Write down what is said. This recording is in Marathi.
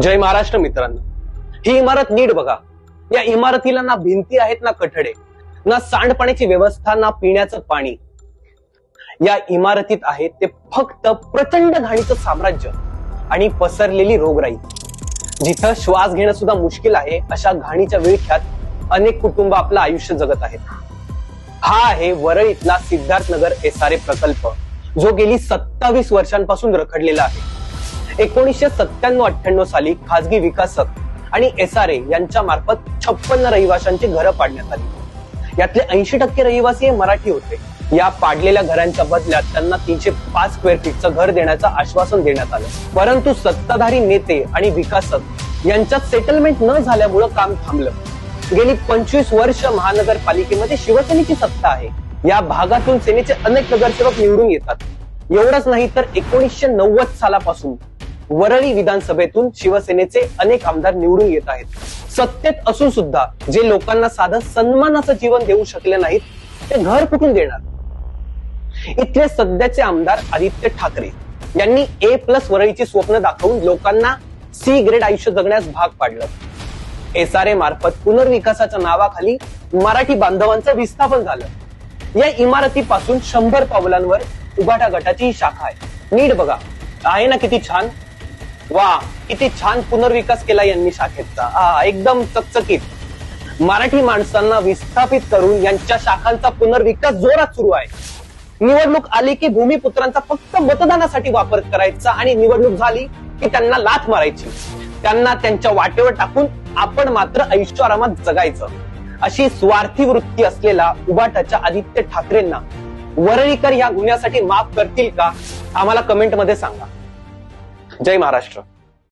जय महाराष्ट्र मित्रांनो. ही इमारत नीट बघा. या इमारतीला ना भिंती आहेत ना कठडे ना सांडपाण्याची व्यवस्था ना पिण्याचं पाणी. या इमारतीत आहे ते फक्त प्रचंड घाणीचं साम्राज्य आणि पसरलेली रोगराई. जिथं श्वास घेणं सुद्धा मुश्किल आहे अशा घाणीच्या विळख्यात अनेक कुटुंब आपलं आयुष्य जगत आहेत. हा आहे वरळीतला सिद्धार्थनगर एसआरए प्रकल्प जो गेली सत्तावीस वर्षांपासून रखडलेला आहे. एकोणीसशे सत्त्याण्णव अठ्ठ्याण्णव साली खासगी विकासक आणि एस आर ए यांच्या मार्फत छप्पन्न रहिवाशांची घरं पाडण्यात आली. यातले ऐंशी टक्के रहिवासी हे मराठी होते. या पाडलेल्या घरांच्या बदल्यात त्यांना तीनशे पाच स्क्वेअर फीटचं घर देण्याचं आश्वासन देण्यात आलं. परंतु सत्ताधारी नेते आणि विकासक यांच्यात सेटलमेंट न झाल्यामुळं काम थांबलं. गेली पंचवीस वर्ष महानगरपालिकेमध्ये शिवसेनेची सत्ता आहे. या भागातून सेनेचे अनेक नगरसेवक निवडून येतात. एवढंच नाही तर एकोणीसशे नव्वद सालापासून वरळी विधानसभेतून शिवसेनेचे अनेक आमदार निवडून येत आहेत. सत्तेत असून सुद्धा जे लोकांना साधं सन्मानाचं जीवन देऊ शकले नाहीत ते घर कुठून देणार? इथले सध्याचे आमदार आदित्य ठाकरे यांनी ए प्लस वरळीची स्वप्न दाखवून लोकांना सी ग्रेड आयुष्य जगण्यास भाग पाडलं. एसआरए मार्फत पुनर्विकासाच्या नावाखाली मराठी बांधवांचं विस्थापन झालं. या इमारतीपासून शंभर पावलांवर उभाटा गटाची ही शाखा आहे. नीट बघा. आहे ना किती छान? वा किती छान पुनर्विकास केला यांनी शाखेचा. आ, एकदम चकचकीत. मराठी माणसांना विस्थापित करून यांच्या शाखांचा पुनर्विकास जोरात सुरू आहे. निवडणूक आली की भूमिपुत्रांचा फक्त मतदानासाठी वापर करायचा आणि निवडणूक झाली की त्यांना लाथ मारायची. त्यांना त्यांच्या वाटेवर टाकून आपण मात्र ऐश्वरामात जगायचं. अशी स्वार्थी वृत्ती असलेला उबाटाच्या आदित्य ठाकरेंना वरळीकर या गुन्ह्यासाठी माफ करतील का? आम्हाला कमेंटमध्ये सांगा. जय महाराष्ट्र.